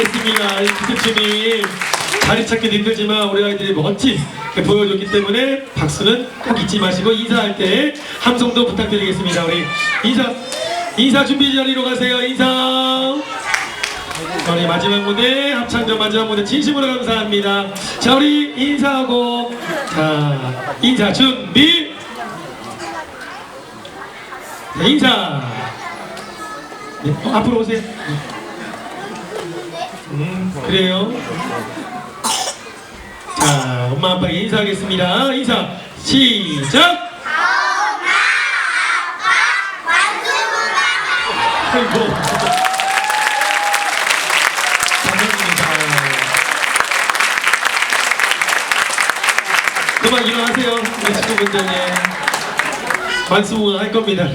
이 기습춤이 자리 찾기도 힘들지만 우리 아이들이 멋진 보여줬기 때문에 박수는 꼭 잊지 마시고 인사할 때 함성도 부탁드리겠습니다. 우리 인사 인사 준비 자리로 가세요. 인사. 우리 마지막 무대 합창전 마지막 무대 진심으로 감사합니다. 자 우리 인사하고 자 인사 준비. 자, 인사. 네, 어, 앞으로 오세요. 음, 그래요. 자, 엄마 아빠에게 인사하겠습니다. 인사 시작. 아이고. 감사합니다. 그만 일어나세요. 우리 친구분들 예. 만수무강 할 겁니다.